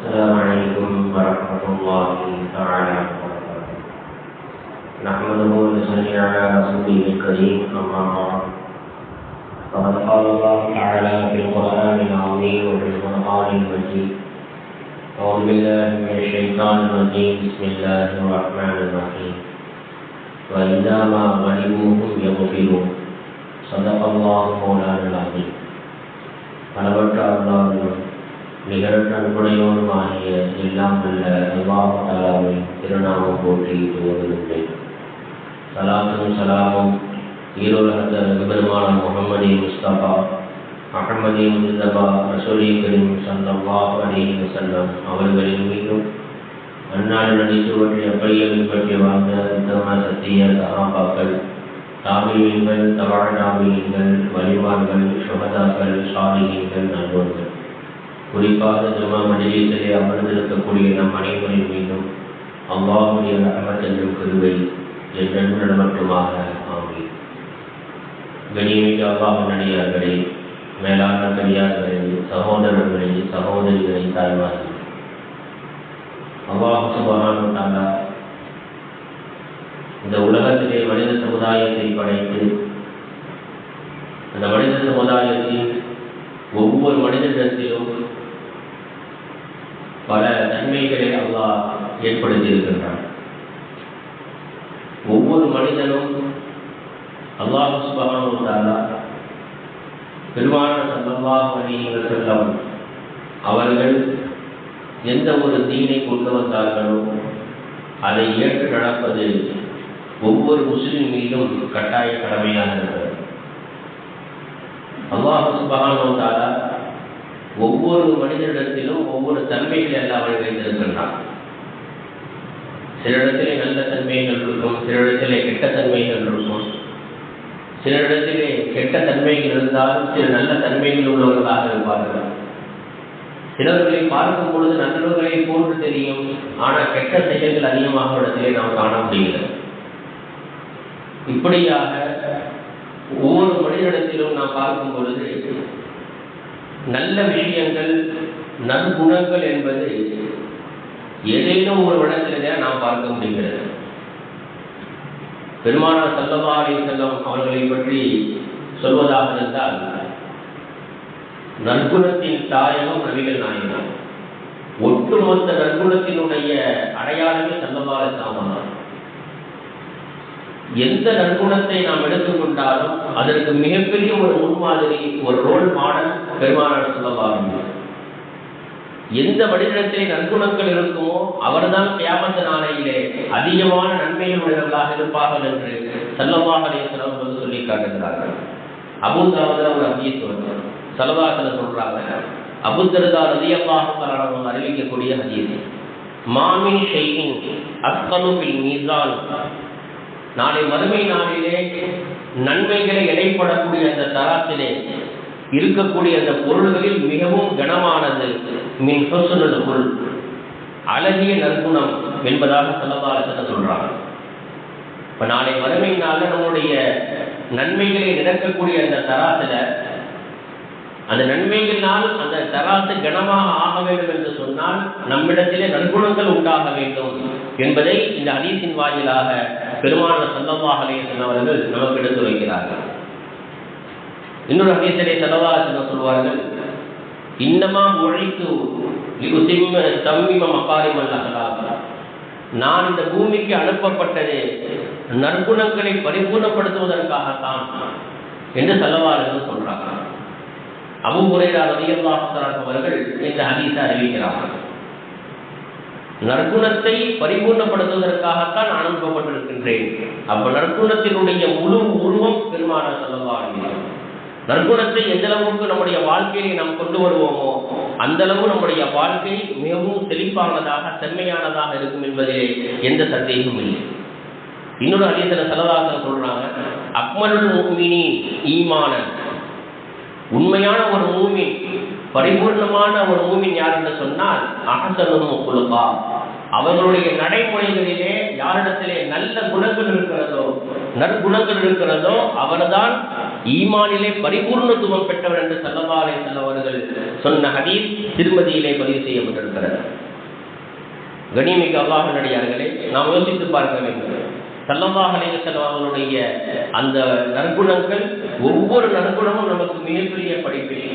السلام عليكم ورحمة الله تعالى وبركاته نحمده ونصلي على رسوله الكريم أما بعد فقد قال الله تعالى في القرآن العظيم وفي القرآن المجيد أعوذ بالله من الشيطان الرجيم بسم الله الرحمن الرحيم وإذا ما غلبوا هم يغفرون صدق الله مولانا العظيم പലവട്ട അള്ളാഹുവിനോട് நிகரற்ற அன்புடையோனுமாகிய எல்லாம் உள்ள அல்லாஹ் தாலாவை திருநாமம் போற்றி துவங்குகின்றேன் சலாத்தும் சலாமும் ஈரோலகத்த பெருமான முகமதி முஸ்தபா அகமதி முஸ்தபா அசோலியின் கரீம் சல்லல்லாஹு அலைஹி வஸல்லம் அவர்களின் மீதும் அந்நாள் நடித்து பற்றிய அப்படியே பின்பற்றி வாழ்ந்த உத்தம சத்திய சகாபாக்கள் தாமியங்கள் தவாழ் தாமியங்கள் வலிமான்கள் சுகதாக்கள் சாதிகள் நண்பர்கள் குறிப்பாக ஜமா மனிதத்திலே அமர்ந்திருக்கக்கூடிய நம் அனைவரின் மீதும் அல்லாஹுடைய ரஹமத் என்றும் கிருவை என்றென்று நடமட்டுமாக ஆமி கணியமிக்க மேலான பெரியார்களே சகோதரர்களே சகோதரிகளை தாய்மார்கள். அல்லாஹ் சுபஹானு இந்த உலகத்திலே மனித சமுதாயத்தை படைத்து அந்த மனித சமுதாயத்தின் ஒவ்வொரு மனிதனிடத்திலும் பல நன்மைகளை அல்லாஹ் ஏற்படுத்தியிருக்கின்றான். ஒவ்வொரு மனிதனும் அல்லாஹ் சுபகான பெருமான சந்தமாக அணிகள் செல்லம் அவர்கள் எந்த ஒரு தீனை கொண்டு வந்தார்களோ அதை ஏற்று நடப்பது ஒவ்வொரு முஸ்லிம் மீதும் கட்டாய கடமையாக இருக்கிறது அல்லாஹ் சுபகான ஒவ்வொரு மனிதனிடத்திலும் ஒவ்வொரு தன்மைகள் எல்லாம் அவன் வைத்திருக்கின்றான் சில இடத்திலே நல்ல தன்மைகள் இருக்கும் சில இடத்திலே கெட்ட தன்மைகள் இருக்கும். சில இடத்திலே கெட்ட தன்மைகள் இருந்தாலும் சில நல்ல தன்மைகள் உள்ளவர்களாக இருப்பார்கள். சிலர்களை பார்க்கும் பொழுது நல்லவர்களை போன்று தெரியும். ஆனால் கெட்ட செயல்கள் அதிகமாக இடத்திலே நாம் காண முடிகிறது. இப்படியாக ஒவ்வொரு மனிதனிடத்திலும் நாம் பார்க்கும் பொழுது நல்ல விஷயங்கள் நற்குணங்கள் என்பது ஏதேனும் ஒரு இடத்திலே நாம் பார்க்க முடிகிறது. பெருமானார் சல்லவாரி செல்லம் அவர்களை பற்றி சொல்வதாக இருந்தால் நற்குணத்தின் தாயகம் நபிகள் நாயகம். ஒட்டுமொத்த நற்குணத்தினுடைய அடையாளமே சல்லவாரி சாமனார் எந்த நற்குணத்தை நாம் எடுத்துக்கொண்டாலும் அதற்கு மிகப்பெரிய ஒரு முன்மாதிரி ஒரு ரோல் மாடல் பெருமானார் சொல்லவாங்க எந்த மனிதனத்திலே நற்குணங்கள் இருக்குமோ அவர்தான் கியாமத்த நாளையிலே அதிகமான நன்மைகள் உடையவர்களாக இருப்பார்கள் என்று செல்லவாகலே சிறப்பு சொல்லி காட்டுகிறார்கள். அபுதாவத ஒரு ஹதீஸ் செலவாசல சொல்றாங்க. அபுத்தருதா ரதியல்லாஹு அறிவிக்கக்கூடிய அதிகம் மாமின் ஷெய்கின் அஸ்கலுபில் மீசான். நாளை மறுமை நாளிலே நன்மைகளை இடைப்படக்கூடிய அந்த தராத்திலே இருக்கக்கூடிய அந்த பொருள்களில் மிகவும் கனமானது. மின் சொசுனது பொருள் அழகிய நற்குணம் என்பதாக செலவாலசன சொல்றாங்க. இப்ப நாளை வறுமை நாளில் நம்முடைய நன்மைகளை நிரக்கக்கூடிய அந்த தராத்துல அந்த நன்மைகளினால் அந்த தராசு கனமாக ஆக வேண்டும் என்று சொன்னால் நம்மிடத்திலே நற்குணங்கள் உண்டாக வேண்டும் என்பதை இந்த ஹதீஸின் வாயிலாக பெருமான சந்தமாக அவர்கள் நமக்கு எடுத்து வைக்கிறார்கள். இன்னொரு ஹதீஸிலே சல்லல்லாஹ் சொல்வார்கள் இன்னமா உழைத்து தம்மிம மகாரிமல் அகலாக நான் இந்த பூமிக்கு அனுப்பப்பட்டது நற்குணங்களை பரிபூர்ணப்படுத்துவதற்காகத்தான் என்று செல்லவார்கள் சொல்றாங்க. அபு முறைரா ரதியல்லாஹ் அவர்கள் இந்த ஹதீஸை அறிவிக்கிறார்கள். நற்குணத்தை பரிபூர்ணப்படுத்துவதற்காகத்தான் நான் அனுப்பப்பட்டிருக்கின்றேன். அப்ப நற்குணத்தினுடைய முழு உருவம் பெருமான செல்லவார்கள் நற்குணத்தை எந்த அளவுக்கு நம்முடைய வாழ்க்கையை நாம் கொண்டு வருவோமோ அந்த அளவு நம்முடைய வாழ்க்கை மிகவும் செழிப்பானதாக செம்மையானதாக இருக்கும் என்பதிலே எந்த சந்தேகமும் இல்லை. இன்னொரு அதிசல செலவாக சொல்றாங்க அக்மலுல் மூமினி ஈமானன். உண்மையான ஒரு மூமின் பரிபூர்ணமான ஒரு மூமின் யார் என்று சொன்னால் அகசனும் குழுப்பா அவர்களுடைய நடைமுறைகளிலே யாரிடத்திலே நல்ல குணங்கள் இருக்கிறதோ நற்குணங்கள் இருக்கிறதோ அவர்தான் ஈமானிலே பரிபூர்ணத்துவம் பெற்றவர் என்று சல்லவாலை செல்லவர்கள் சொன்ன ஹதீஸ் திருமதியிலே பதிவு செய்யப்பட்டிருக்கிறது. கணிமிக்கு அல்லாஹ் நடிகார்களே நாம் யோசித்து பார்க்க வேண்டும். சல்லல்லாஹ் அலைவசல்லம் அந்த நற்குணங்கள் ஒவ்வொரு நற்குணமும் நமக்கு மிகப்பெரிய படிப்பினை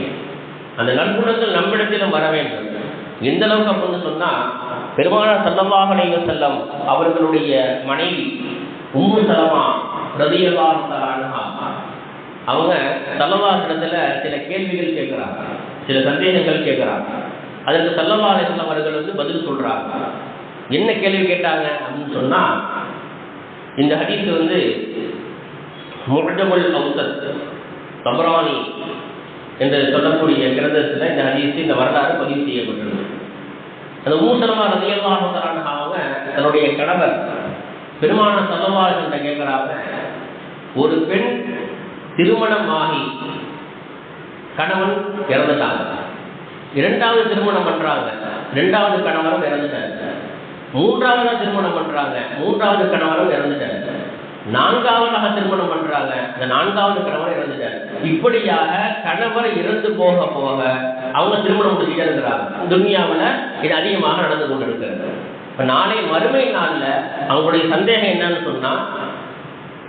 அந்த நற்குணங்கள் நம்மிடத்திலும் வர வேண்டும். எந்த அளவுக்கு அப்படின்னு சொன்னா பெருமானார் சல்லல்லாஹ் செல்லம் அவர்களுடைய மனைவி உம்மு சலமா ரதியல்லாஹு தஆலா அவங்க சல்லல்லாஹிடத்துல சில கேள்விகள் கேட்குறாங்க சில சந்தேகங்கள் கேட்கிறாங்க. அதற்கு சல்லல்லா அலிஸ்லாம் அவர்கள் வந்து பதில் சொல்றாங்க. என்ன கேள்வி கேட்டாங்க அப்படின்னு சொன்னா இந்த ஹதீஸ் வந்து முர்டமுல் அவுசத் தபரானி என்று சொல்லக்கூடிய கிரந்தத்தில் இந்த ஹதீஸ் இந்த வரலாறு பதிவு செய்யப்பட்டுள்ளது அந்த மூசலமா ரதியல்லாஹு அவங்க தன்னுடைய கணவர் பெருமான சல்லவாழ்கிட்ட கேட்கிறாங்க ஒரு பெண் திருமணம் ஆகி கணவன் இறந்துட்டாங்க. இரண்டாவது திருமணம் பண்றாங்க இரண்டாவது கணவரும் இறந்துட்டாங்க மூன்றாவது திருமணம் பண்றாங்க மூன்றாவது கணவரும் இறந்துட்டாங்க நான்காவதாக திருமணம் பண்றாங்க. இந்த நான்காவது கணவர் இறந்துட்டார். இப்படியாக கணவர் இறந்து போக போக அவங்க திருமணம் முடிச்சுட்டே துன்யாவில் இது அதிகமாக நடந்து கொண்டிருக்கிறது. இப்ப இப்போ நாளை மறுமை நாளில் அவங்களுடைய சந்தேகம் என்னன்னு சொன்னா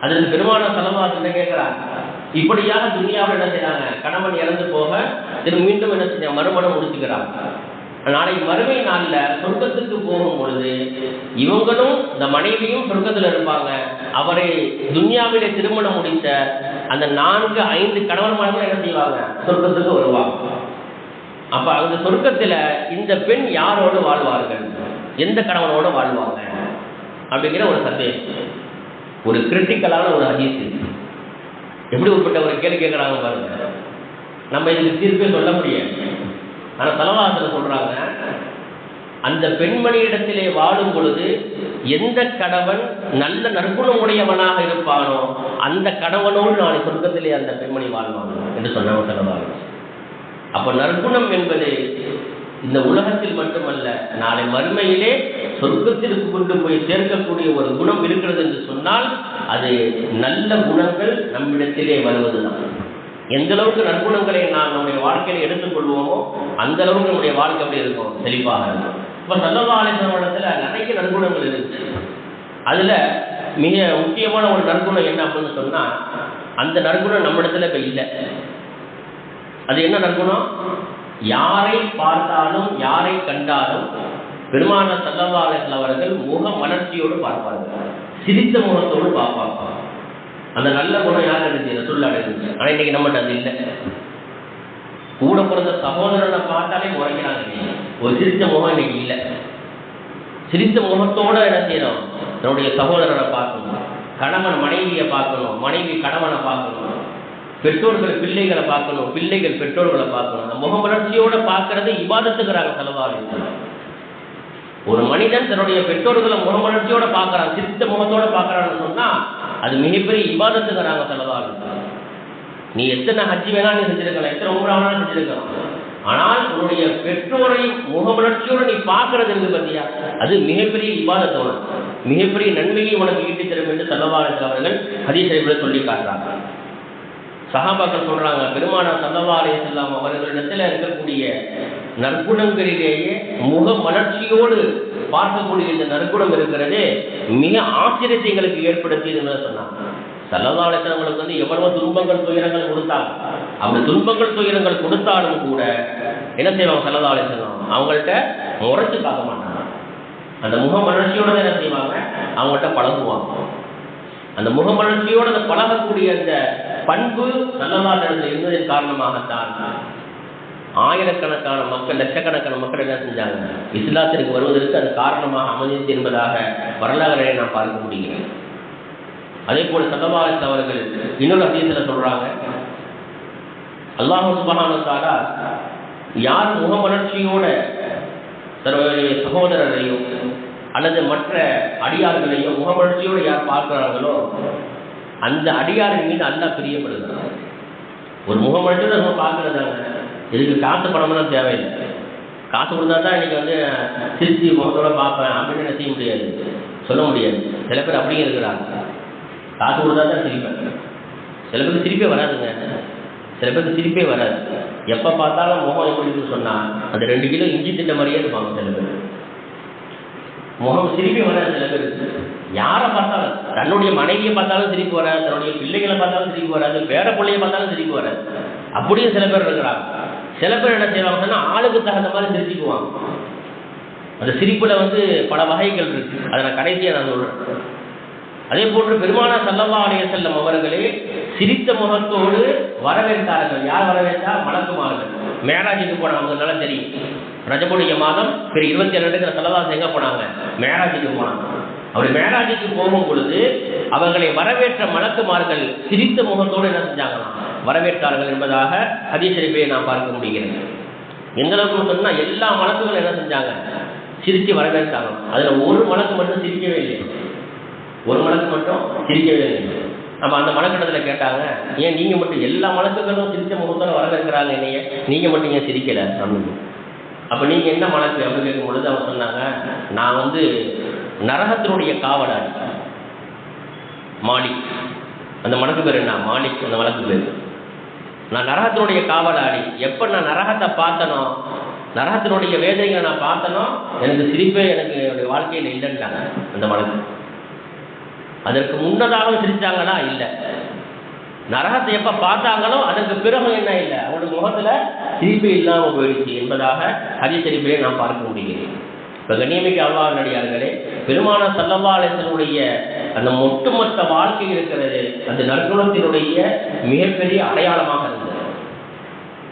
அதற்கு பெருமான செலவாசத்தை கேட்கிறாங்க இப்படியாக துன்யாவில் என்ன செய்யறாங்க கணவன் இறந்து போக திரும்ப மீண்டும் என்ன செய்ய மறுமணம் முடிச்சுக்கிறாங்க. நாளை மறுமை நாளில் சொர்க்கத்துக்கு போகும் பொழுது இவங்களும் இந்த மனைவியும் சொர்க்கத்தில் இருப்பாங்க. அவரை துன்யாவிலே திருமணம் முடித்த அந்த நான்கு ஐந்து கணவன்மார்கள் என்ன செய்வாங்க? சொர்க்கத்துக்கு வருவாங்க. அப்ப அந்த சொர்க்கத்துல இந்த பெண் யாரோடு வாழ்வார்கள்? எந்த கணவனோட வாழ்வாங்க? அப்படிங்கிற ஒரு சந்தேகம். ஒரு கிரிட்டிக்கலான ஒரு ஹதீஸ் எப்படி உட்பட்ட ஒரு கேள்வி கேட்குறாங்க பாருங்க. நம்ம இதுக்கு தீர்ப்பே சொல்ல முடியாது. ஆனால் தலவாசல சொல்றாங்க அந்த பெண்மணியிடத்திலே வாழும் பொழுது எந்த கணவன் நல்ல நற்குணம் உடையவனாக இருப்பானோ அந்த கணவனோடு நாளை சொர்க்கத்திலே அந்த பெண்மணி வாழ்வாங்க என்று சொன்னவன் தலவாக அப்ப நற்குணம் என்பது இந்த உலகத்தில் மட்டுமல்ல நாளை மறுமையிலே சொர்க்கத்திற்கு கொண்டு போய் சேர்க்கக்கூடிய ஒரு குணம் இருக்கிறது என்று சொன்னால் அது நல்ல குணங்கள் நம்மிடத்திலே வருவதுதான். எந்த அளவுக்கு நற்குணங்களை நாம் நம்முடைய வாழ்க்கையில எடுத்துக்கொள்வோமோ அந்த அளவுக்கு நம்முடைய வாழ்க்கை அப்படி இருக்கும் செழிப்பாக இருக்கும். இப்போ சல்லவாலேசனத்தில் நிறைய நற்குணங்கள் இருக்கு. அதுல மிக முக்கியமான ஒரு நற்குணம் என்ன அப்படின்னு சொன்னா அந்த நற்குணம் நம்மிடத்துல இப்ப இல்லை. அது என்ன நற்குணம்? யாரை பார்த்தாலும் யாரை கண்டாலும் பெருமான சல்லவாலேசன் அவர்கள் முக மலர்ச்சியோடு பார்ப்பார்கள். சிரித்த முகத்தோடு பார்ப்பாங்க அந்த நல்ல குணம் யார் இருந்துச்சு ரசுல்லா இருந்துச்சு ஆனால் இன்னைக்கு நம்மகிட்ட அது இல்லை. கூட பிறந்த சகோதரனை பார்த்தாலே முறைக்கிறாங்க ஒரு சிரித்த முகம் இன்னைக்கு இல்லை. சிரித்த முகத்தோட என்ன செய்யணும்? நம்முடைய சகோதரரை பார்க்கணும். கணவன் மனைவியை பார்க்கணும். மனைவி கணவனை பார்க்கணும். பெற்றோர்கள் பிள்ளைகளை பார்க்கணும். பிள்ளைகள் பெற்றோர்களை பார்க்கணும். அந்த முகமலர்ச்சியோட பார்க்கறது இவாதத்துக்கிறாங்க செலவாக ஒரு மனிதன் தன்னுடைய பெற்றோர்களை முகமலர்ச்சியோட பார்க்கறான். சிரித்த முகத்தோட பார்க்கறான்னு சொன்னா அது மிகப்பெரிய இபாதத்துக்கிறாங்க செலவாக நீ எத்தனை ஹஜ்ஜி வேணாலும் நீ செஞ்சிருக்கலாம். எத்தனை உம்ரா வேணாலும் செஞ்சிருக்கலாம். ஆனால் உன்னுடைய பெற்றோரையும் முகமலர்ச்சியோடு நீ பார்க்கறது இருந்து பத்தியா? அது மிகப்பெரிய இபாதத்தோடு மிகப்பெரிய நன்மையை உனக்கு ஈட்டி தரும் என்று செல்லவாருக்கு அவர்கள். ஹதீசைகளை சொல்லி காட்டுறாங்க. சகாபாக்கள் சொல்றாங்க பெருமானா சல்லவாலே செல்லாம் அவர்களிடத்தில் இருக்கக்கூடிய நற்குணங்களிலேயே முக மலர்ச்சியோடு பார்க்கக்கூடிய இந்த நற்குணம் இருக்கிறதே மிக ஆச்சரியத்தை எங்களுக்கு ஏற்படுத்தியதுன்னு சொன்னாங்க. சல்லவாலேசனங்களுக்கு வந்து எவ்வளவு துன்பங்கள் துயரங்கள் கொடுத்தாங்க. அவங்க துன்பங்கள் துயரங்கள் கொடுத்தாலும் கூட என்ன செய்வாங்க சல்லவாலேசனம் அவங்கள்ட்ட முறைச்சு காக்க மாட்டாங்க. அந்த முக மலர்ச்சியோட என்ன செய்வாங்க? அவங்கள்ட்ட பழகுவாங்க. அந்த முகமலர்ச்சியோடு அந்த பழகக்கூடிய அந்த பண்பு நல்லதாக இருந்ததன் காரணமாகத்தான் ஆயிரக்கணக்கான மக்கள் லட்சக்கணக்கான மக்கள் என்ன செஞ்சாங்க இஸ்லாத்திற்கு வருவதற்கு அது காரணமாக அமைந்தது என்பதாக வரலாறுகளை நாம் பார்க்க முடிகிறது. அதே போல சல்லவாஸ் அவர்கள் இன்னொரு அதிகத்தில் சொல்றாங்க அல்லாஹு சுபகானத்தாரா யார் முகமலர்ச்சியோட தன்னுடைய சகோதரரையும் அல்லது மற்ற அடியார்களையும் முகமலர்ச்சியோடு யார் பார்க்கிறார்களோ அந்த அடியாரின் மீது அல்லா பிரியப்படுகிறார் ஒரு முகமலர்ச்சியோட நம்ம பார்க்கறதாங்க இதுக்கு காசு பணமெல்லாம் தேவையில்லை. காசு கொடுத்தா தான் இன்னைக்கு வந்து திருச்சி முகத்தோட பார்ப்பேன். அப்படின்னு என்ன செய்ய முடியாது? சொல்ல முடியாது. சில பேர் அப்படியே இருக்கிறாங்க. காசு கொடுத்தா தான் சிரிப்பேன். சில பேருக்கு சிரிப்பே வராதுங்க. சில பேருக்கு சிரிப்பே வராது. எப்போ பார்த்தாலும் முகம் எப்படி சொன்னால் அந்த ரெண்டு கிலோ இஞ்சி திட்ட மாதிரியே இருப்பாங்க சில பேர். முகம் சிரிப்பே வராது சில பேருக்கு. யாரை பார்த்தாலும் தன்னுடைய மனைவியை பார்த்தாலும் சிரிப்பு வராது தன்னுடைய பிள்ளைகளை பார்த்தாலும் சிரிப்பு வராது பேர பிள்ளைய பார்த்தாலும் சிரிப்பு வராது. அப்படியும் சில பேர் இருக்கிறாங்க. சில பேர் என்ன செய்வாங்கன்னா ஆளுக்கு தகுந்த மாதிரி சிரிச்சுக்குவாங்க அந்த சிரிப்புல வந்து பல வகைகள் இருக்கு. அதை நான் கடைசியா நான் சொல்றேன். அதே போன்று பெருமானா சல்லவா அலைய செல்லம் அவர்களே சிரித்த முகத்தோடு வரவேற்றார்கள். யார் வரவேற்றா? மலக்குமார்கள் மேராஜுக்கு போனவங்கனால தெரியும். ரஜபுடைய மாதம் பெரிய இருபத்தி ஏழு சல்லதாஸ் எங்க போனாங்க. மேராஜுக்கு போனாங்க. அவர் மேராஜுக்கு போகும் பொழுது அவர்களை வரவேற்ற மலக்குமார்கள் சிரித்த முகத்தோடு என்ன செஞ்சாங்களாம்? வரவேற்றார்கள் என்பதாக ஹதீஷரிப்பை நான் பார்க்க முடிகிறது. எந்த அளவுக்கு சொன்னா எல்லா மலக்குகளும் என்ன செஞ்சாங்க? சிரிச்சு வரவேற்றாங்க. அதுல ஒரு மலக்கு மட்டும் சிரிக்கவே இல்லை. ஒரு மலக்கு மட்டும் சிரிக்கவே இல்லை. அப்ப அந்த மலக்கட்டத்தில் கேட்டாங்க? ஏன் நீங்க மட்டும் எல்லா மலக்குகளும் சிரிச்ச முகத்தில் வரவேற்கிறாங்க என்னைய? நீங்க மட்டும் ஏன் சிரிக்கல? அப்படின்னு. அப்ப நீங்க என்ன மலக்கு அப்படின்னு கேட்கும் பொழுது அவங்க சொன்னாங்க நான் வந்து நரகத்தினுடைய காவலாளி. மாலிக். அந்த மலக்கு பேர் என்ன? மாலிக். அந்த மலக்கு பேர். நான் நரகத்தினுடைய காவலாளி. எப்ப நான் நரகத்தை பார்த்தனோ நரகத்தினுடைய வேதனைகளை நான் பார்த்தனோ எனக்கு சிரிப்பே எனக்கு என்னுடைய வாழ்க்கையில் இல்லைன்றாங்க அந்த மலக்கு அதற்கு முன்னதாகவும் சிரித்தாங்களா இல்லை. நரகத்தை எப்ப பார்த்தாங்களோ அதற்கு பிறகு என்ன இல்லை? அவங்களுடைய முகத்துல சிரிப்பு இல்லாமல் போயிடுச்சு என்பதாக ஹரிசரிப்பிலே நாம் பார்க்க முடிகிறேன் இப்போ கண்ணியமிக்க அல்லாஹ் நடிகார்களே பெருமான சல்லவாலயத்தினுடைய அந்த ஒட்டுமொத்த வாழ்க்கை இருக்கிறது. அந்த நற்குணத்தினுடைய மிகப்பெரிய அடையாளமாக இருந்தது.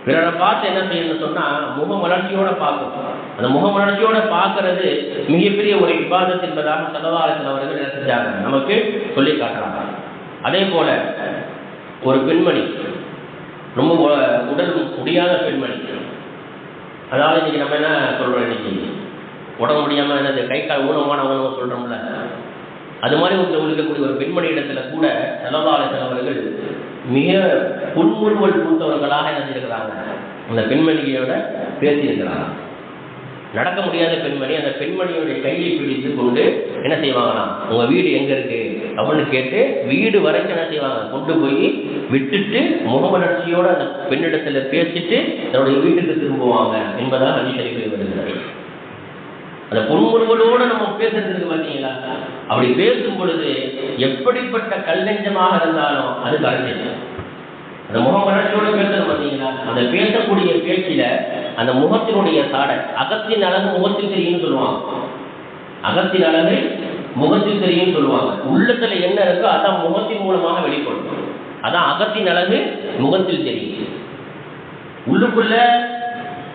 பிறரை பார்த்து என்ன செய்யணும்னு சொன்னா முக வளர்ச்சியோட பார்க்கணும். அந்த முக வளர்ச்சியோட பார்க்கறது மிகப்பெரிய ஒரு விவாதம் என்பதாக சதவாரத்தில் அவர்கள் என்ன செஞ்சாங்க நமக்கு சொல்லி காட்டுறாங்க. அதே போல ஒரு பெண்மணி ரொம்ப உடல் முடியாத பெண்மணி. அதாவது இன்னைக்கு நம்ம என்ன சொல்றோம் இன்னைக்கு? உடம்பு முடியாம என்னது? கை கால் ஊனமான உணவு சொல்றோம்ல. அது மாதிரி உங்களுக்கு இருக்கக்கூடிய ஒரு பெண்மணி இடத்துல கூட செலவாளர் செலவர்கள் மிக புன்முறுவல் பூத்தவர்களாக என்ன செய்திருக்கிறாங்க அந்த பெண்மணியோட பேசியிருக்கிறாங்க நடக்க முடியாத பெண்மணி அந்த பெண்மணியுடைய கையை பிடித்து கொண்டு என்ன செய்வாங்களாம்? உங்க வீடு எங்க இருக்கு? அப்படின்னு கேட்டு வீடு வரைக்கும் என்ன செய்வாங்க? கொண்டு போய் விட்டுட்டு முகமலர்ச்சியோட அந்த பெண்ணிடத்துல பேசிட்டு தன்னுடைய வீட்டுக்கு திரும்புவாங்க என்பதாக அனுசரிப்பு வருகிறது அந்த பொன்முறுவலோட நம்ம பேசுறதுக்கு பார்த்தீங்களா? அப்படி பேசும் பொழுது எப்படிப்பட்ட கல்லெஞ்சமாக இருந்தாலும் அது கலைஞர் அந்த முகம் வளர்ச்சியோட பேசுறது பார்த்தீங்களா? அந்த பேசக்கூடிய பேச்சில அந்த முகத்தினுடைய சாடை அகத்தின் அழகு முகத்தில் தெரியும்னு சொல்லுவாங்க. அகத்தின் அழகு முகத்தில் தெரியும்னு சொல்லுவாங்க. உள்ளத்துல என்ன இருக்கோ அதான் முகத்தின் மூலமாக வெளிப்படும் அதான் அகத்தின் அழகு முகத்தில் தெரியும். உள்ளுக்குள்ள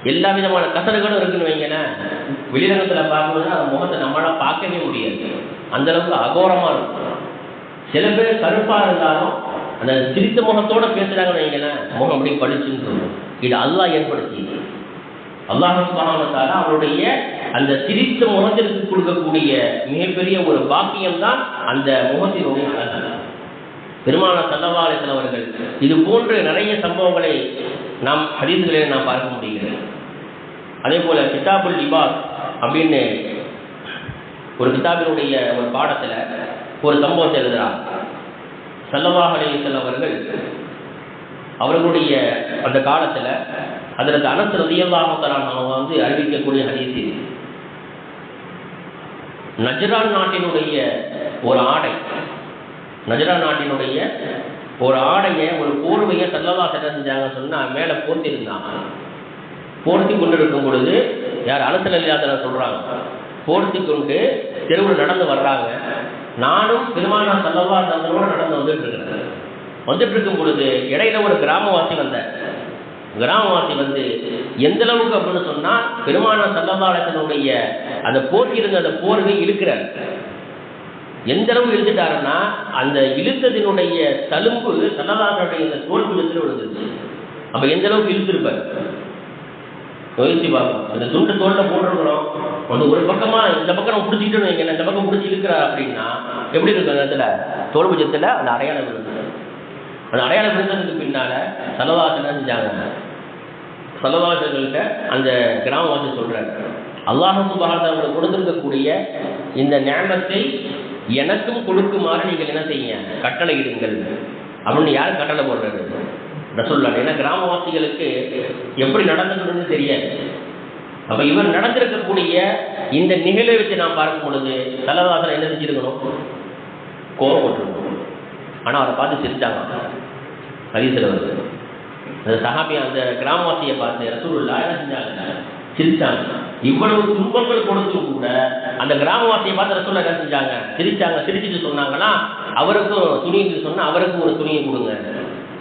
எல்லா விதமான கசடுகளும் இருக்குன்னு வைங்களேன். வெளிரங்கத்தில் பார்க்கும்போது அந்த முகத்தை நம்மளால பார்க்கவே முடியாது. அந்த அளவுக்கு அகோரமா இருக்கும். சில பேர் கருப்பா இருந்தாலும் அந்த சிரித்த முகத்தோட பேசுறாங்கன்னு வைங்களேன் முகம் அப்படி படிச்சுன்னு சொல்லுவோம் இது அல்லாஹ் ஏற்படுத்தி அல்லாஹ் சுபஹானத்தால அவருடைய அந்த சிரித்த முகத்திற்கு கொடுக்கக்கூடிய மிகப்பெரிய ஒரு பாக்கியம் தான் அந்த முகத்தினுடைய அழகு. பெருமான சல்லவாலயத்தில் அவர்கள் இது போன்று நிறைய சம்பவங்களை நாம் ஹதீஸ்களிலே நாம் பார்க்க முடிகிறது. அதே போல கிதாபுல் லிபாஸ் அப்படின்னு ஒரு கிதாபினுடைய ஒரு பாடத்துல ஒரு சம்பவத்தை எழுதுகிறார் சல்லவாஹ் அலைஹிஸ்ஸலாம் அவர்கள் அவர்களுடைய அந்த காலத்துல அதற்கு அனஸ் ரதியல்லாஹு தஆலா அவங்க வந்து அறிவிக்கக்கூடிய ஹதீஸ் நஜரான் நஜ்ரான் நாட்டினுடைய ஒரு ஆடை நஜ்ரான் நாட்டினுடைய ஒரு ஆடையை ஒரு போர்வையை செல்லவா என்ன செஞ்சாங்க சொன்னா மேலே போர்த்திருந்தாங்க போர்த்தி கொண்டிருக்கும் பொழுது யார் அலசல் இல்லாத சொல்றாங்க போர்த்தி கொண்டு தெருவில் நடந்து வர்றாங்க. நானும் பெருமானா சல்லவா தந்தனோட நடந்து வந்துட்டு இருக்கிறேன் வந்துட்டு இருக்கும் பொழுது இடையில ஒரு கிராமவாசி வந்தேன் கிராமவாசி வந்து எந்த அளவுக்கு? அப்படின்னு சொன்னா பெருமான சல்லவாளத்தினுடைய அந்த போர்த்திருந்த அந்த போர்வை இழுக்கிறார். எந்த அளவு இழுத்துட்டாருன்னா அந்த இழுத்ததினுடைய தழும்பு சல்லதாசனுடைய இந்த தோல் குலத்தில் விழுந்துருச்சு. அப்ப எந்த அளவுக்கு இழுத்திருப்பார்? யோசிச்சு பார்க்கணும் அந்த துண்டு தோல்ல போடுறவங்களும் வந்து ஒரு பக்கமா இந்த பக்கம் நம்ம பிடிச்சிக்கிட்டு வைங்க இந்த பக்கம் பிடிச்சி இழுக்கிறா அப்படின்னா எப்படி இருக்கும் அந்த இடத்துல? தோல் அந்த அடையாளம் இருந்தது அந்த அடையாளம் இருந்ததுக்கு பின்னால சலவாசன் செஞ்சாங்க. சலவாசர்கள்ட்ட அந்த கிராமவாசி சொல்றாரு அல்லாஹு சுபஹான அவங்களுக்கு கொடுத்திருக்கக்கூடிய இந்த ஞானத்தை எனக்கும் கொடுக்குமாறு நீங்கள் என்ன செய்யுங்க? கட்டளை இடுங்கள். அப்படின்னு யார் கட்டளை போடுறது? ரசூல்லா ஏன்னா கிராமவாசிகளுக்கு எப்படி நடந்துக்கணும்னு தெரியாது. அப்ப இவர் நடந்திருக்கக்கூடிய இந்த நிகழ்வை வச்சு நாம் பார்க்கும் பொழுது தலவாசல் என்ன செஞ்சிருக்கணும்? கோபம் போட்டிருக்கணும் ஆனா அவரை பார்த்து சிரிச்சாங்க. ஹதீஸ்ல வருது அந்த சஹாபி அந்த கிராமவாசியை பார்த்து ரசூல்லா என்ன செஞ்சாங்க? சிரிச்சாங்க. இவ்வளவு துன்பங்கள் கொடுத்தும் கூட அந்த கிராமவாசியை பார்த்து ரசூல்லா என்ன செஞ்சாங்க? சிரிச்சாங்க. சிரிச்சுட்டு சொன்னாங்கன்னா அவருக்கும் துணி சொன்னா அவருக்கும் ஒரு துணியை கொடுங்க.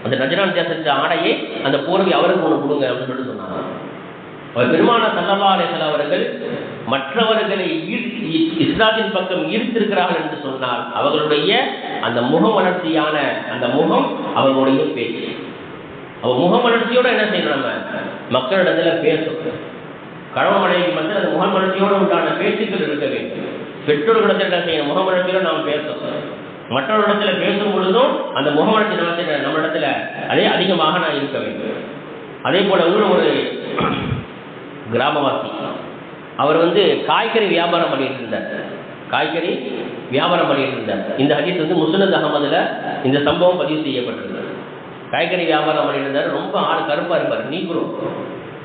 அந்த நஜரான் தேசத்து ஆடையை அந்த போர்வை அவருக்கு ஒன்று கொடுங்க அப்படின்னு சொல்லிட்டு சொன்னாங்க. அவர் பெருமான சல்லல்லா அலிசல்லா அவர்கள் மற்றவர்களை இஸ்லாத்தின் பக்கம் ஈர்த்திருக்கிறார்கள் என்று சொன்னால் அவர்களுடைய அந்த முக வளர்ச்சியான அந்த முகம் அவர்களுடைய பேச்சு. அவ முக வளர்ச்சியோட என்ன செய்யணும் நம்ம? மக்களிடத்துல பேசும் கணவன் மனைவி வந்து அந்த முக வளர்ச்சியோடு உண்டான பேச்சுக்கள் இருக்க வேண்டும். பெற்றோர்களிடத்தில் என்ன செய்யணும்? முக வளர்ச்சியோட நாம் பேசணும் மற்றவர்களிடத்துல பேசும் பொழுதும் அந்த முகமலத்தை நடத்த நம்ம இடத்துல அதே அதிகமாக நான் இருக்க வேண்டும். அதே போல இன்னும் ஒரு கிராமவாசி. அவர் வந்து காய்கறி வியாபாரம் பண்ணிட்டு இருந்தார். காய்கறி வியாபாரம் பண்ணிட்டு இருந்தார். இந்த ஹதீஸ் வந்து முஸ்னத் அகமதுல இந்த சம்பவம் பதிவு செய்யப்பட்டிருந்தது. காய்கறி வியாபாரம் பண்ணிட்டு இருந்தார். ரொம்ப ஆள் கருப்பா இருப்பார். நீக்குறோ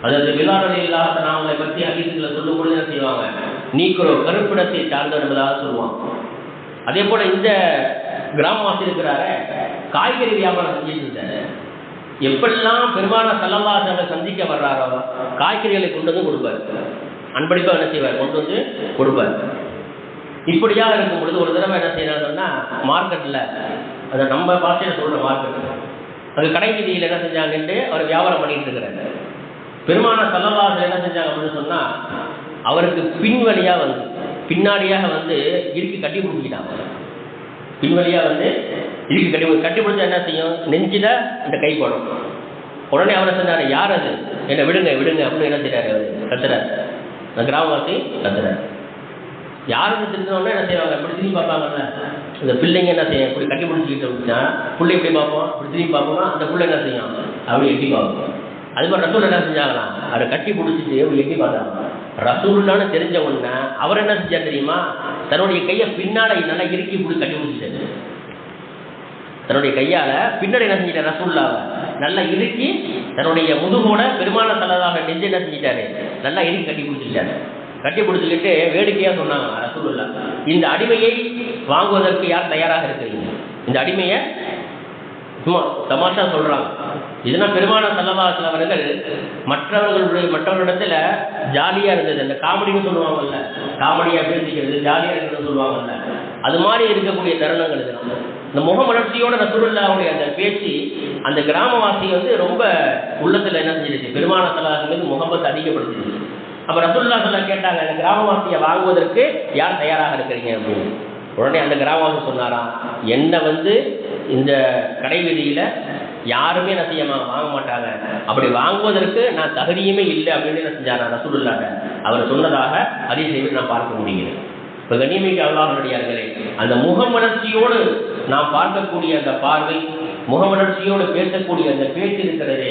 அதாவது விழாடலை இல்லாத நாமளை பற்றி ஹதீசுகளை சொல்லும் பொழுது என்ன செய்வாங்க? நீக்குறோ கருப்பிடத்தை சார்ந்தவர்களாக சொல்லுவாங்க. அதே போல இந்த கிராமவாசி இருக்கிறார காய்கறி வியாபாரம் செஞ்சுட்டு இருந்தாரு எப்பெல்லாம் பெருமான சல்லவாசனை சந்திக்க வர்றாரோ காய்கறிகளை கொண்டு வந்து கொடுப்பார். அன்படிப்பா என்ன செய்வார்? கொண்டு வந்து கொடுப்பார். இப்படியாக இருக்கும் பொழுது ஒரு தடவை என்ன செய்யறாருன்னா மார்க்கெட்டில் அதை நம்ம பாஷையில் சொல்கிற மார்க்கெட். அது கடை வீதியில் என்ன செஞ்சாங்கன்ட்டு அவர் வியாபாரம் பண்ணிட்டு இருக்கிறாரு. பெருமான சல்லவாசன் என்ன செஞ்சாங்க அப்படின்னு சொன்னால் அவருக்கு பின் வழியாக வந்து பின்னாடியாக வந்து இறுக்கி கட்டி பிடிச்சிட்டாங்க பின்வழியாக வந்து இறுக்கி கட்டி கட்டி பிடிச்சா என்ன செய்யும்? நெஞ்சில அந்த கை போடும். உடனே அவரை சொன்னார் யார் அது? என்ன விடுங்க விடுங்க அப்படின்னு என்ன செய்றாரு அவரு? கத்துறாரு. அந்த கிராமவாசி கத்துறாரு. யாருக்கு தெரிஞ்சவொடனே என்ன செய்வாங்க? இப்படி திரும்பி பார்ப்பாங்கல்ல. இந்த பிள்ளைங்க என்ன செய்யும்? இப்படி கட்டி பிடிச்சிக்கிட்டு அப்படின்னா பிள்ளை எப்படி பார்ப்போம் இப்படி திரும்பி பார்ப்போம்னா அந்த பிள்ளை என்ன செய்யும்? அப்படி எட்டி பார்ப்போம் அது மாதிரி ரசூல் என்ன செஞ்சாங்களாம்? அதை கட்டி பிடிச்சிட்டு எட்டி பார்த்தாங்க ரசூல்லான்னு தெரிஞ்ச உடனே அவர் என்ன செஞ்சார் தெரியுமா? தன்னுடைய கையை பின்னால நல்லா இறுக்கி இப்படி கட்டி பிடிச்சிட்டாரு தன்னுடைய கையால பின்னாடி என்ன செஞ்சிட்டார் ரசூல்லாவை நல்லா இறுக்கி தன்னுடைய முதுகோட பெருமான தலதாக நெஞ்சு என்ன செஞ்சிட்டாரு? நல்லா இறுக்கி கட்டி பிடிச்சிட்டாரு கட்டி பிடிச்சிக்கிட்டு வேடிக்கையா சொன்னாங்க ரசூல்லா இந்த அடிமையை வாங்குவதற்கு யார் தயாராக இருக்கிறீங்க? இந்த அடிமையை சும்மா தமாஷா சொல்றாங்க. இதெல்லாம் பெருமான சல்லவாசல் அவர்கள் மற்றவர்களுடைய மற்றவர்களிடத்துல ஜாலியா இருந்தது. அந்த காமெடின்னு சொல்லுவாங்கல்ல காமெடியாக பேசிக்கிறது ஜாலியா இருக்கிறது சொல்லுவாங்கல்ல. அது மாதிரி இருக்கக்கூடிய தருணங்கள் இதெல்லாம் இந்த முகமலர்ச்சியோட ரசூல்லாவுடைய அந்த பேச்சு அந்த கிராமவாசி வந்து ரொம்ப உள்ளத்துல என்ன செஞ்சிருச்சு? பெருமான சல்லாஹ் மீது முகமது அதிகப்படுத்திடுச்சு அப்ப ரசூல்லா சொல்ல கேட்டாங்க அந்த கிராமவாசியை வாங்குவதற்கு யார் தயாராக இருக்கிறீங்க? அப்படின்னு. உடனே அந்த கிராமவாசி சொன்னாராம் என்ன வந்து இந்த கடைவீதியில் யாருமே என்ன செய்ய வாங்க மாட்டாங்க. அப்படி வாங்குவதற்கு நான் தகுதியுமே இல்லை அப்படின்னு என்ன செஞ்சாரா ரசூலுல்லாட்ட அவர் சொன்னதாக அதே செய்து நான் பார்க்க முடிகிறது இப்போ கண்ணியமிக்க அல்லாஹனுடையார்களே அந்த முகமலர்ச்சியோடு நாம் பார்க்கக்கூடிய அந்த பார்வை முகமலர்ச்சியோடு பேசக்கூடிய அந்த பேச்சு இருக்கிறதே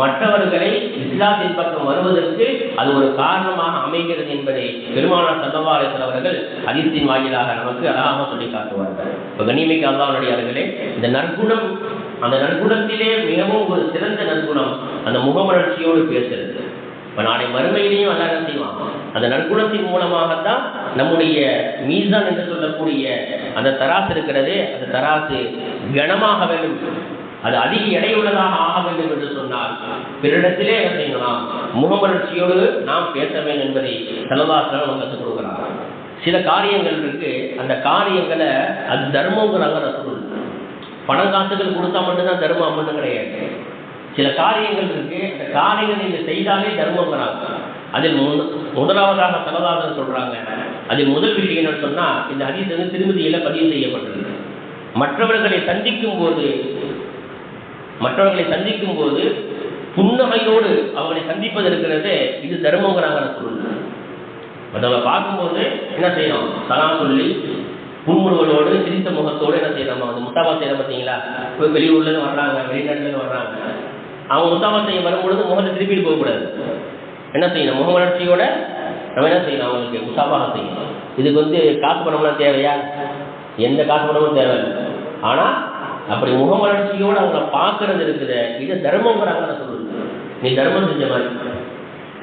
மற்றவர்களை இஸ்லாத்தின் பக்கம் வருவதற்கு அது ஒரு காரணமாக அமைகிறது என்பதை பெருமானார் சல்லவாரத்தில் அவர்கள் அதிர்த்தின் வாயிலாக நமக்கு அழகாக சொல்லி காட்டுவார்கள். இப்போ கண்ணியமிக்க அல்லாஹனுடையார்களே இந்த நற்குணம் அந்த நற்குணத்திலே மிகவும் ஒரு சிறந்த நற்குணம் அந்த முகமலர்ச்சியோடு பேசுறது இப்போ நாளை மறுமையிலையும் அல்லாஹ் செய்வான்? அந்த நற்குணத்தின் மூலமாகத்தான் நம்முடைய மீசான் என்று சொல்லக்கூடிய அந்த தராசு இருக்கிறது அந்த தராசு கனமாக வேண்டும். அது அதிக எடையுள்ளதாக ஆக வேண்டும் என்று சொன்னால் பிறரிடத்திலே என்ன செய்யலாம்? முகமலர்ச்சியோடு நாம் பேச வேண்டும் என்பதை செலவாசனம் கற்றுக் கொடுக்கிறார். சில காரியங்கள் இருக்கு. அந்த காரியங்களை அது தர்மங்கிறாங்க பண காசுகள் கொடுத்தா மட்டும்தான் தர்மம் அப்படின்னு கிடையாது. சில காரியங்கள் இருக்கு அந்த காரியங்கள் நீங்க செய்தாலே தர்மங்கிறாங்க அதில் முதலாவதாக சலதாதன் சொல்றாங்க. அதில் முதல் விஷயம் என்னன்னு சொன்னா இந்த ஹதீஸ் வந்து திருமதியில பதிவு செய்யப்பட்டிருக்கு. மற்றவர்களை சந்திக்கும் போது மற்றவர்களை சந்திக்கும் போது புன்னகையோடு அவர்களை சந்திப்பது இருக்கிறது இது தர்மங்கிறாங்க சொல்லுங்க மற்றவங்க பார்க்கும்போது என்ன செய்யணும்? சலாம் சொல்லி புன்முறுவலோடு சிரித்த முகத்தோடு என்ன செய்யலாமா? நம்ம வந்து முத்தாபா செய்யற பார்த்தீங்களா? இப்போ வெளியூர்லேருந்து வர்றாங்க வெளிநாட்டுலேருந்து வர்றாங்க. அவங்க முத்தாபா செய்ய வரும்பொழுது முகத்தை திருப்பிட்டு போகக்கூடாது என்ன செய்யணும்? முக வளர்ச்சியோட நம்ம என்ன செய்யணும் அவங்களுக்கு முசாபாக செய்யணும். இதுக்கு வந்து காசு பணம்லாம் தேவையா? எந்த காசு பணமும் தேவையில்லை. ஆனால் அப்படி முகமலர்ச்சியோடு அவங்கள பார்க்கறது இருக்குது. இது தர்மங்கிறாங்க சொல்லுது. நீ தர்மம் செஞ்ச மாதிரி.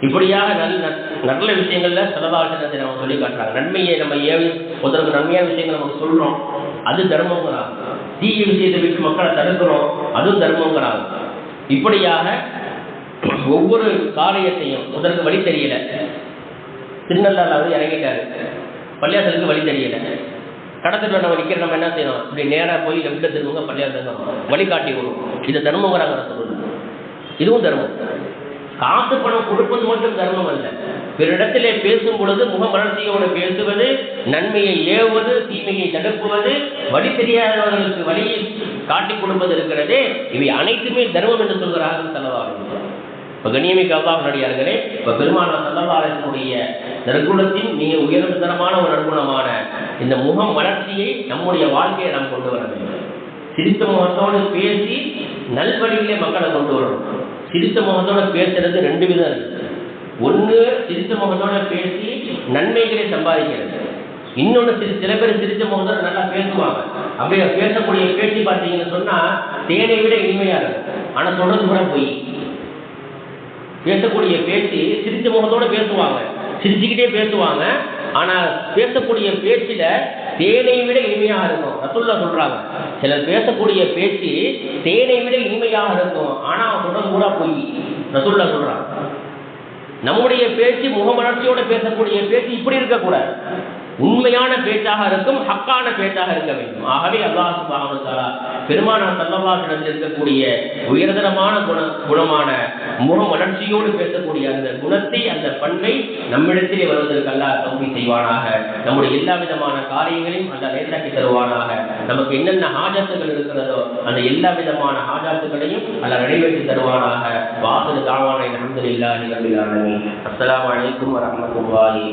இப்படியாக நல்ல நல்ல விஷயங்கள்ல சதவாசனத்தை நம்ம சொல்லி காட்டுறாங்க. நன்மையை நம்ம ஏவி ஒருத்தருக்கு நன்மையான விஷயங்கள் நமக்கு சொல்றோம். அது தர்மங்கிறாங்க தீய விஷயத்தை விட்டு மக்களை தடுக்கிறோம். அதுவும் தர்மங்கிறாங்க இப்படியாக ஒவ்வொரு காரியத்தையும் ஒருத்தருக்கு வழி தெரியல. திருநள்ளாறு அவர் இறங்கிட்டாரு. பள்ளியாசலுக்கு வழி தெரியல. கடத்தில் நம்ம நிற்கிற நம்ம என்ன செய்யணும்? இப்படி நேராக போய் எப்படி திரும்புங்க பள்ளியாசலுக்கு வழிகாட்டி வரும் இது தர்மங்கிறாங்க சொல்லுது இதுவும் தர்மம். காசு பணம் கொடுப்பது மட்டும் தர்மம் அல்ல. பிறரிடத்திலே பேசும் பொழுது முகமலர்ச்சியோடு பேசுவது நன்மையை ஏவுவது தீமையை தடுப்புவது வழி தெரியாதவர்களுக்கு வழியை காட்டிக் கொடுப்பது இருக்கிறதே இவை அனைத்துமே தர்மம் என்று சொல்கிறார்கள் செலவாகும் இப்போ கண்ணியமிக்க அல்லாஹ் இப்போ பெருமான சல்லவாரத்தினுடைய நற்குணத்தின் மிக உயர்தரமான ஒரு நற்குணமான இந்த முகம் வளர்ச்சியை நம்முடைய வாழ்க்கையை நாம் கொண்டு வர வேண்டும். சிரித்த முகத்தோடு பேசி நல்வழியிலே மக்களை கொண்டு வரணும். சிரித்த முகத்தோட பேசுறது ரெண்டு விதம் இருக்கு. ஒன்று சிரித்த முகத்தோட பேசி நன்மைகளை சம்பாதிக்கிறது. இன்னொன்று சிறு சில பேர் சிரித்த முகத்தோட நல்லா பேசுவாங்க. அப்படியே பேசக்கூடிய பேச்சு பார்த்தீங்கன்னு சொன்னா தேனை விட இனிமையா இருக்கும். ஆனா சொல்றது கூட போய். பேசக்கூடிய பேச்சு சிரித்த முகத்தோட பேசுவாங்க. சிரிச்சுக்கிட்டே பேசுவாங்க. ஆனா பேசக்கூடிய பேச்சில் தேனை விட இனிமையாக இருக்கும். ரசுல்லா சொல்றாங்க. சிலர் பேசக்கூடிய பேச்சு தேனை விட இனிமையாக இருக்கும். ஆனா அவன் கூட பொய். ரசுல்லா சொல்றாங்க. நம்முடைய பேச்சு முகமலர்ச்சியோட பேசக்கூடிய பேச்சு இப்படி இருக்கக்கூடாது. உண்மையான பேச்சாக இருக்கும் ஹக்கான பேச்சாக இருக்க வேண்டும். ஆகவே அல்லாஹ் சுப்ஹானஹு பெருமானார் ஸல்லல்லாஹு இருக்கக்கூடிய உயர்தரமான குண குணமான முகமலர்ச்சியோடு பேசக்கூடிய அந்த குணத்தை அந்த பண்பை நம்மிடத்திலே வருவதற்கு அல்லா தௌஃபீ செய்வானாக. நம்முடைய எல்லா விதமான காரியங்களையும் அந்த லேசாக்கி தருவானாக. நமக்கு என்னென்ன ஆஜாத்துகள் இருக்கிறதோ அந்த எல்லா விதமான ஆஜாத்துகளையும் அல்ல நிறைவேற்றி தருவானாக. வாசல் தாழ்வானை அல்ஹம்துலில்லாஹி ரப்பில் ஆலமீன். அஸ்ஸலாமு அலைக்கும் வரஹ்மத்துல்லாஹி